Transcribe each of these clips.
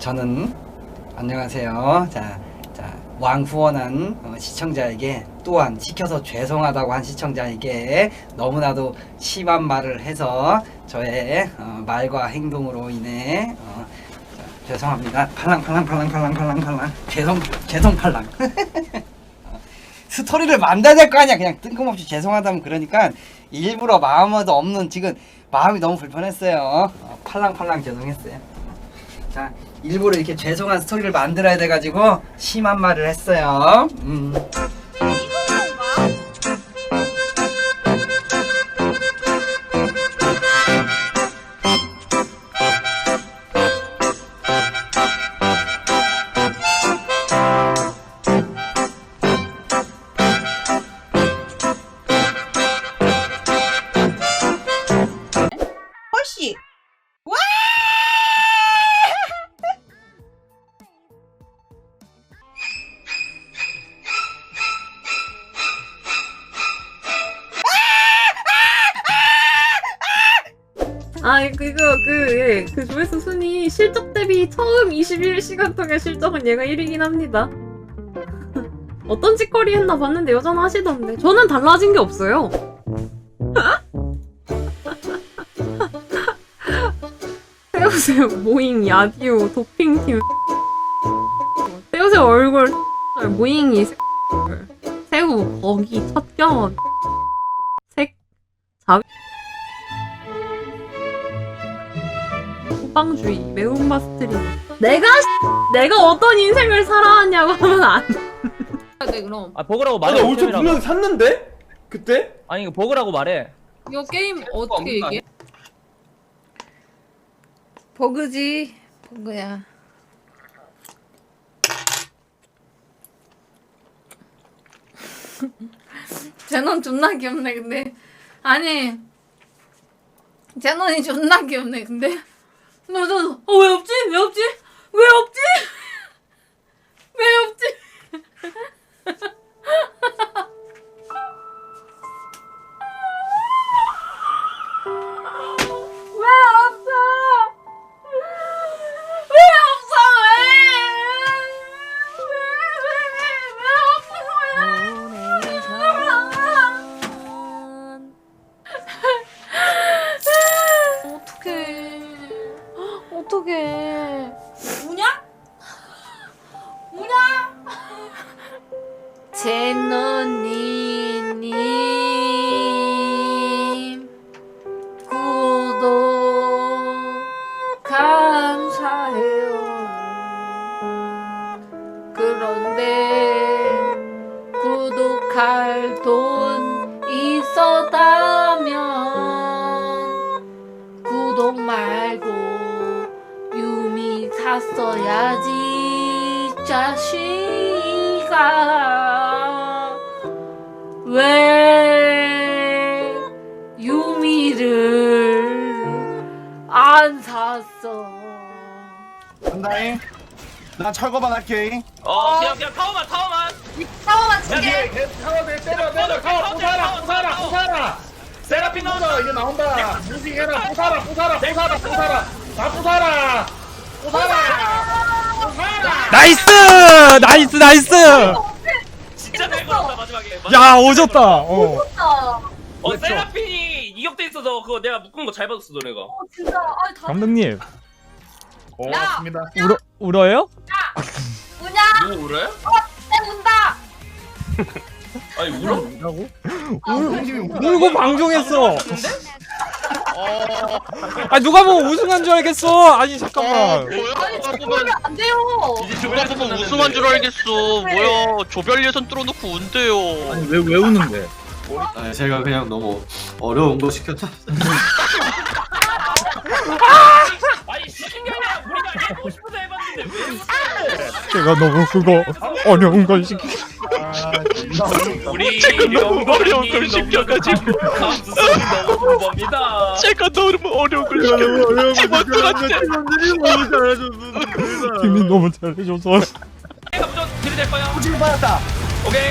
저는 안녕하세요. 자, 자 왕후원한 어, 시청자에게 또한 시켜서 죄송하다고 한 시청자에게 너무나도 심한 말을 해서 저의 어, 말과 행동으로 인해 어, 자, 죄송합니다. 팔랑 팔랑 팔랑 팔랑 팔랑 팔랑 죄송 죄송 팔랑. 어, 스토리를 만들어야 될 거 아니야. 그냥 뜬금없이 죄송하다면 그러니까 일부러 마음에도 없는 지금 마음이 너무 불편했어요. 어, 팔랑팔랑 죄송했어요. 자, 일부러 이렇게 죄송한 스토리를 만들어야 돼가지고 심한 말을 했어요. 음. 아 그거 그, 예, 그 조회수 순위 실적 대비 처음 21시간 동안 실적은 얘가 1위긴 합니다. 어떤 짓거리 했나 봤는데 여전하시던데 저는 달라진 게 없어요. 세우세요. 모잉 야디오 도핑팀. 세우세요. 얼굴. 모잉이 새우 거기 첫경원 색 자. 호빵주의 매운맛 스트리머 내가 내가 어떤 인생을 살아왔냐고 하면 안네 그럼 아 버그라고 말해. 나 올초 분명 샀는데? 그때? 아니 이거 버그라고 말해. 이거 게임 어떻게 얘기해? 버그지 버그야 제논 존나 귀엽네 근데 아니 제논이 존나 귀엽네 근데 너너어왜 없지? 왜 없지? 왜 없지? 왜 없지 왜 유미를 안 샀어. 한다잉. 나 철거만 할게. 어 그냥 그냥 타워만 타워만. 타워만 야 뒤에 개 타워 대 때려 때려. 타워 부사라 부사라 부사라. 세라핀 나온다 이제 나온다. 무식해라. 부사라 부사라 부사라 부사라. 다 부사라. 부사라. 부사라. 나이스! 나이스 나이스! 진짜 잘 걸었다 마지막에. 야 오졌다. 어. 어 세라핀이 이격돼 있어서 그거 내가 묶은 거 잘 받았어 너네가. 진짜 아 다. 감독님 고맙습니다 울어 울어요? 우냐? 누구 울어요? 내 운다. 아니 울어? 아, 울, 울고 방종했어. 아 누가 보면 우승한 줄 알겠어. 아니 잠깐만. 아니 그러면 안 돼요. 누가 보면 우승한 줄 알겠어. 뭐야, 조별 예선 뚫어놓고 운대요. 왜왜 우는데 아, 제가 그냥 너무 어려운 거 시켰다. 아니 시킨 게 아니라 우리가 해보고 싶어서 해봤는데 왜? 제가 너무 그거 어려운 걸 시키. 우리 어려운 걸 시켜가지고. 감수성이 너무 굽습니다. 제가 너무 어려운 걸 시켰는데 팀원들한테. 팀이 너무 잘해줘서. 내가 무조건 들이댈 거야. 지금 받았다. 오케이.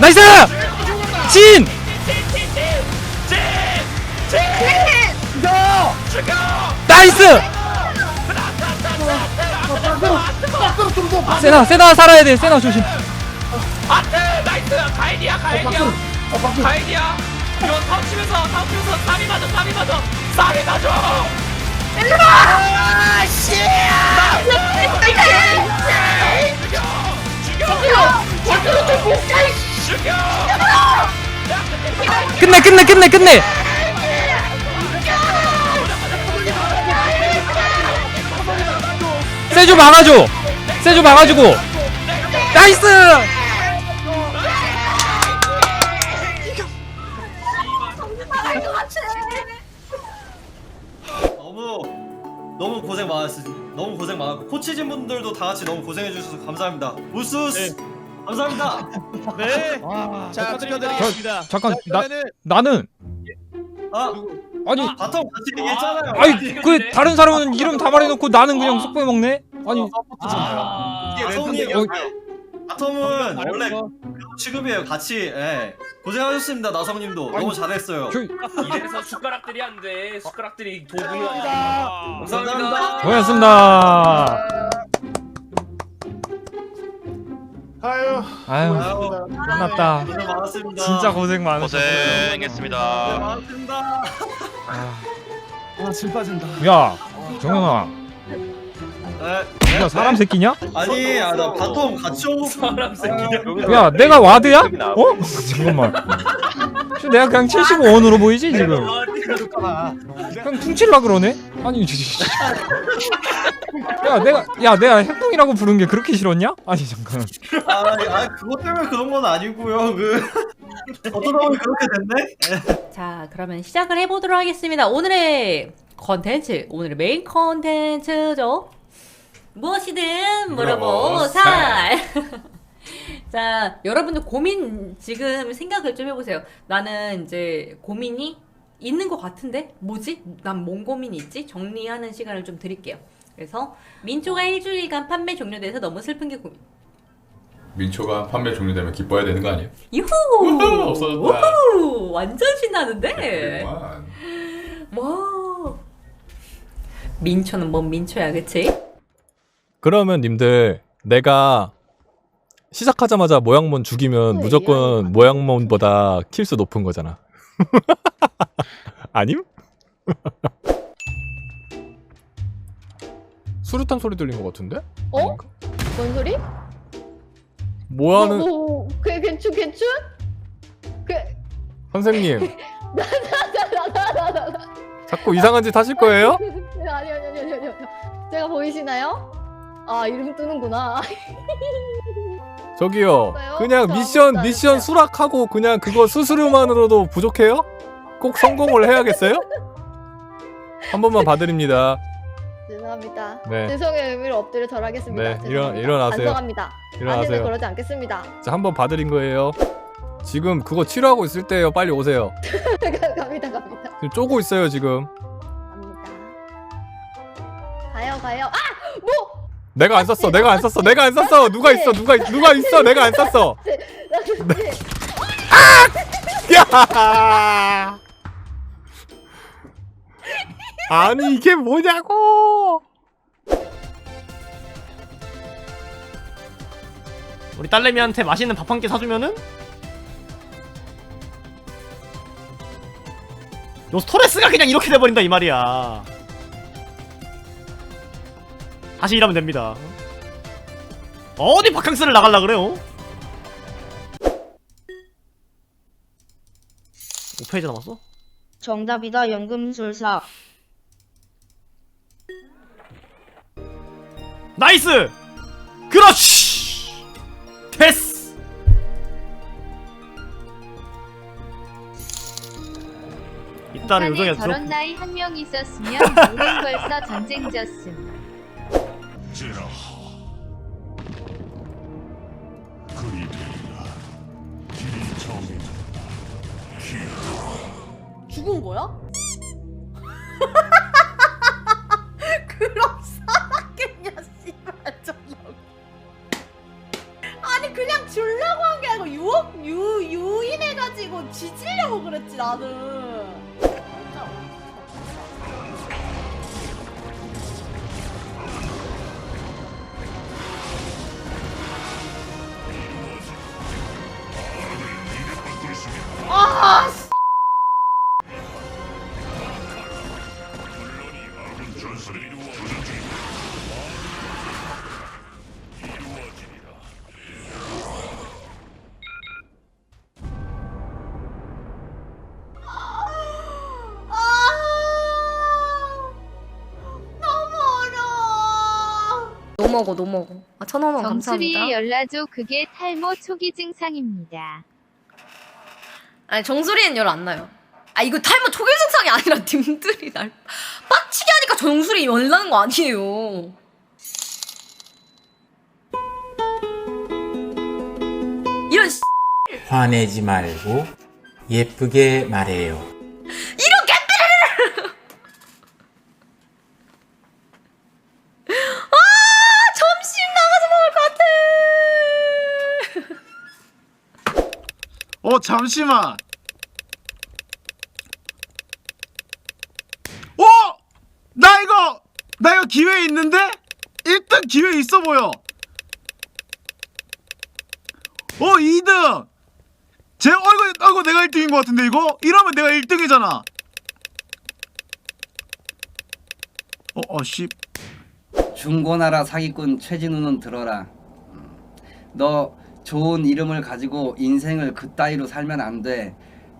나이스! 진! 나이스 세나 세나 살아야 돼. 세나 조심. 안돼 나이스. 가인이야 가인이야. 가인이야. 이거 타치면서 타치면서 쌈이 맞아 쌈이 맞아 쌈이 맞아 끝내 끝내 끝내 끝내 세주 막아줘. 세주 막아주고. 나이스! 너무 너무 고생 많았어. 너무 고생 많았고. 코치진 분들도 다 같이 너무 고생해 주셔서 감사합니다. 우스우스. 감사합니다. 네. 자, 축하드리겠습니다. 잠깐 나 나는. 아 아니. 바텀 같이 얘기했잖아요. 아니 그 다른 사람은 이름 다 말해놓고 나는 그냥 속보에 먹네 아니 아, 바텀이 어, 바텀은 원래 그런 취급이에요. 같이 예. 고생하셨습니다. 나성님도 너무 잘했어요. 저 이래서 숟가락들이 안 돼. 숟가락들이 도구가 아니야. 감사합니다. 고맙습니다 아유 아유 아유, 끝났다 고생 많았습니다. 진짜 고생 많으셨어요 고생 고생했습니다. 많았습니다. 아질 빠진다. 야 정영아 네. 네가 사람 새끼냐? 아니 아, 나 바텀 같이 온 거. 사람 새끼야. 야 내가 와드야? 어? 잠깐만 저 내가 그냥 75원으로 보이지 지금 그냥 퉁칠라 그러네? 아니 야 내가 야 내가 행동이라고 부른 게 그렇게 싫었냐? 아니 잠깐 아니, 아 그것 때문에 그런 건 아니고요. 그 어쩌다 보니 그렇게 됐네. 자, 그러면 시작을 해보도록 하겠습니다. 오늘의 컨텐츠, 오늘의 메인 컨텐츠죠. 무엇이든 물어보 살. 자, 여러분들 고민 지금 생각을 좀 해보세요. 나는 이제 고민이 있는 것 같은데 뭐지? 난 뭔 고민이 있지? 정리하는 시간을 좀 드릴게요. 그래서 민초가 일주일간 판매 종료돼서 너무 슬픈 게 고민. 민초가 판매 종료되면 기뻐야 되는 거 아니야? 유후! 우후, 없어졌다. 우후! 완전 신나는데? 그만. 와. 민초는 뭔 민초야, 그치? 그러면 님들 내가 시작하자마자 모양몬 죽이면 무조건 모양몬보다 킬수 높은 거잖아 아님? 수류탄 소리 들린 것 같은데? 어? 뭔 소리? 뭐하는 뭐, 그 괜춘 괜춘? 그 선생님 나나나나나나 자꾸 이상한 짓 하실 거예요? 아니 아니 아니 아니 아니 제가 보이시나요? 아 이름 뜨는구나 저기요 뭐요? 그냥 저 미션 아무것도 안 미션 했어요. 수락하고 그냥 그거 수수료만으로도 부족해요? 꼭 성공을 해야겠어요? 한 번만 봐드립니다 죄송합니다 네. 죄송의 의미로 엎드려 절하겠습니다 네, 일어- 죄송합니다. 일어나세요. 반성합니다 다시는 일어나세요 그러지 않겠습니다 자, 한 번 봐드린 거예요. 지금 그거 치료하고 있을 때예요. 빨리 오세요. 갑니다 갑니다 지금 쪼고 있어요, 지금. 내가 안 썼어. 내가 안 썼어. 내가 안 썼어. 누가 있어? 누가 있- 누가 있어? 내가 안 썼어. 네. 야! 아니 이게 뭐냐고? 우리 딸내미한테 맛있는 밥 한 끼 사주면은 요 스트레스가 그냥 이렇게 돼버린다 이 말이야. 다시 일하면 됩니다. 어디 바캉스를 나갈라 그래요? 5페이지 남았어? 정답이다 연금술사 나이스! 그렇지! 됐어! 이따를 요정이 저런 나이 한 명 있었으면 우린 벌써 전쟁 졌음. 죽은 거야? 노 먹어 노 먹어. 아 천원원 감사합니다. 정수리의 열라조 그게 탈모 초기 증상입니다. 아니 정수리엔 열 안 나요. 아 이거 탈모 초기 증상이 아니라 님들이 날 빡치게 하니까 정수리 열 나는 거 아니에요. 이런 씨 화내지 말고 예쁘게 말해요. 이렇게 아 점심 나가서 먹을 것 같아. 어 잠시만. 어? 나 이거 나 이거 기회 있는데? 1등 기회 있어 보여. 어 2등. 제 어, 이거 이거 내가 1등인 것 같은데 이거? 이러면 내가 1등이잖아. 어, 어, 씨. 중고나라 사기꾼 최진우는 들어라. 음, 너 좋은 이름을 가지고 인생을 그따위로 살면 안 돼.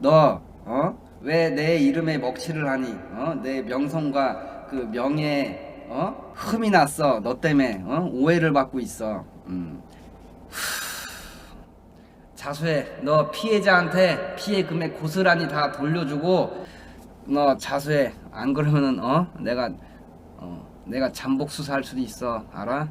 너 어? 왜 내 이름에 먹칠을 하니? 어? 내 명성과 그 명예에 어? 흠이 났어. 너 때문에 어? 오해를 받고 있어. 음. 자수해. 너 피해자한테 피해 금액 고스란히 다 돌려주고 너 자수해. 안 그러면은 어? 내가 어, 내가 잠복 수사할 수도 있어. 알아?